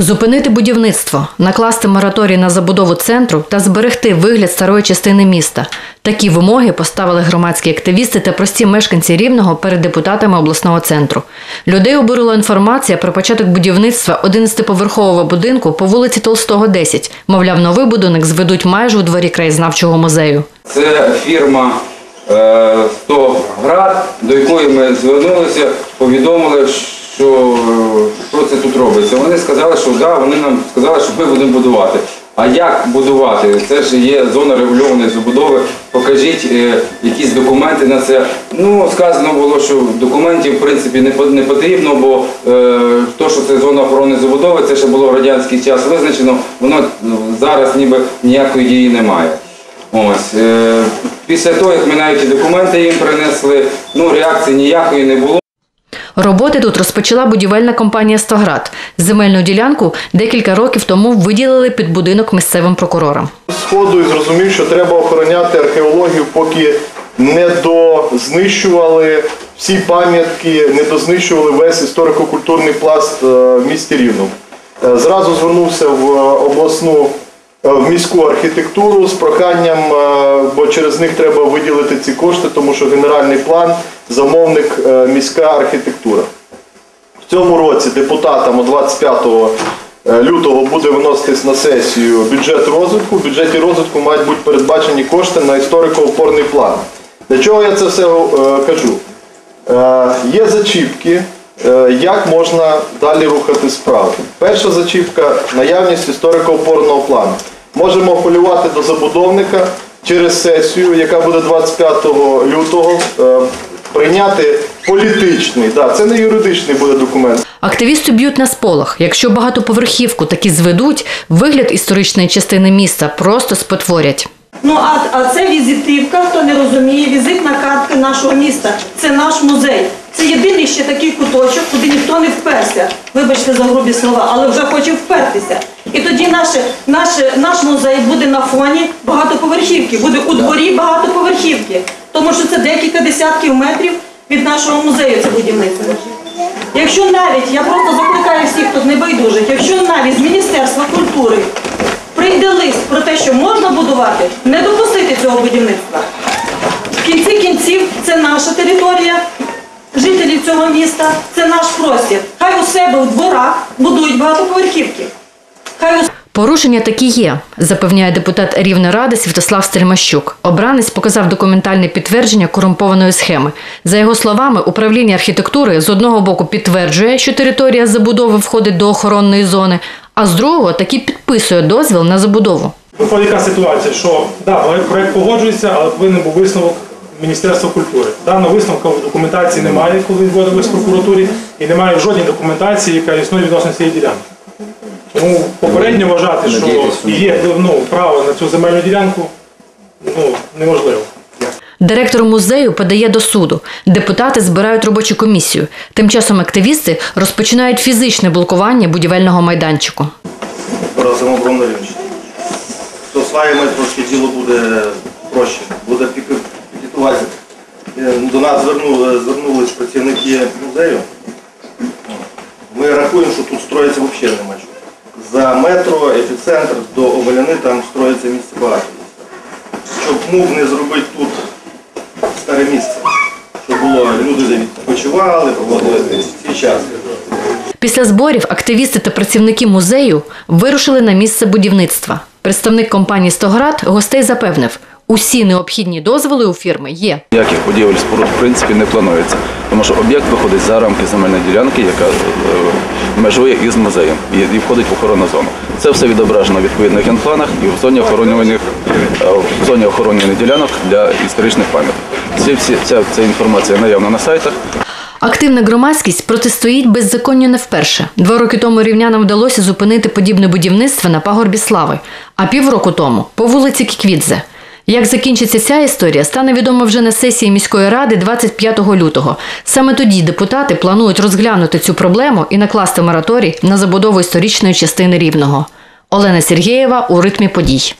Зупинити будівництво, накласти мораторій на забудову центру та зберегти вигляд старої частини міста. Такі вимоги поставили громадські активісти та прості мешканці Рівного перед депутатами обласного центру. Людей обурила інформація про початок будівництва 11-поверхового будинку по вулиці Толстого, 10. Мовляв, новий будинок зведуть майже у дворі краєзнавчого музею. Це фірма е, «Стоград», до якої ми звернулися, повідомили, що, е, що це тут робиться. Вони сказали, що да, вони нам сказали, що ми будемо будувати. А як будувати? Це ж є зона регульованої забудови. Покажіть е, якісь документи на це. Ну, сказано було, що документів в принципі не, потрібно, бо е, то, що це зона охорони забудови, це ще було в радянський час визначено, воно ну, зараз ніби ніякої дії немає. Ось е, після того, як ми навіть документи їм принесли, ну реакції ніякої не було. Роботи тут розпочала будівельна компанія «Стоград». Земельну ділянку декілька років тому виділили під будинок місцевим прокурорам. сходу і зрозумів, що треба охороняти археологію, поки не дознищували всі пам'ятки, не дознищували весь історико-культурний пласт е, в місті Рівному. Е, Зразу звернувся в е, обласну в міську архітектуру з проханням, е, бо через них треба виділити ці кошти, тому що генеральний план замовник е, міська архітектура. В цьому році депутатам 25 е, лютого буде виноситись на сесію бюджет розвитку. В бюджеті розвитку мають бути передбачені кошти на історико-опорний план. Для чого я це все е, кажу? Е, є зачіпки, е, як можна далі рухати справу. Перша зачіпка наявність історико-опорного плану. Можемо апелювати до забудовника через сесію, яка буде 25 лютого. е, Прийняти політичний, да, це не юридичний буде документ. Активісти б'ють на сполох. Якщо багатоповерхівку таки зведуть, вигляд історичної частини міста просто спотворять. Ну а, а це візитівка, хто не розуміє, візитна картка нашого міста. Це наш музей. Ще такий куточок, куди ніхто не вперся. Вибачте за грубі слова, але вже хоче впертися. І тоді наше, наше, наш музей буде на фоні багатоповерхівки, буде у дворі багатоповерхівки. Тому що це декілька десятків метрів від нашого музею це будівництво. Якщо навіть, я просто закликаю всіх тут небайдужих, якщо навіть з Міністерства культури прийде лист про те, що можна будувати, не допустити цього будівництва. В кінці кінців це наша територія, жителів цього міста, це наш простір. Хай у себе в дворах будують багатоповерхівки. Хай у Порушення такі є, запевняє депутат Рівнеради Святослав Стельмащук. Обранець показав документальне підтвердження корумпованої схеми. За його словами, управління архітектури з одного боку підтверджує, що територія забудови входить до охоронної зони, а з другого таки підписує дозвіл на забудову. Виходить яка ситуація, що да, проект погоджується, але повинен був висновок Міністерства культури. Даного висновку в документації немає, коли він в прокуратурі, і немає в жодній документації, яка існує відносно цієї ділянки. Тому попередньо вважати, що є ну, право на цю земельну ділянку, ну, неможливо. Директор музею подає до суду. Депутати збирають робочу комісію. Тим часом активісти розпочинають фізичне блокування будівельного майданчику. Просимо Бромнович. То з вами трошки діло буде проще, буде піки- Е, До нас звернули, звернулись працівники музею. Ми рахуємо, що тут строїться взагалі нема чого. За метро, епіцентр до Омеляни там строїться місце багато. Щоб мув не зробити тут старе місце, щоб було люди відпочивали, проводили свій час. Після зборів активісти та працівники музею вирушили на місце будівництва. Представник компанії «Стоград» гостей запевнив, усі необхідні дозволи у фірми є. Ніяких будівель споруд в принципі не планується, тому що об'єкт виходить за рамки земельної ділянки, яка е, межує із музеєм і, входить в охоронну зону. Це все відображено в відповідних генпланах і в зоні охоронюваних е, в зоні охоронюваних ділянок для історичних пам'яток. Всі ця, ця інформація наявна на сайтах. Активна громадськість протистоїть беззаконню не вперше. Два роки тому рівнянам вдалося зупинити подібне будівництво на пагорбі слави, а півроку тому по вулиці Кіквідзе. Як закінчиться ця історія, стане відомо вже на сесії міської ради 25 лютого. Саме тоді депутати планують розглянути цю проблему і накласти мораторій на забудову історичної частини рівного. Олена Сергієва у ритмі подій.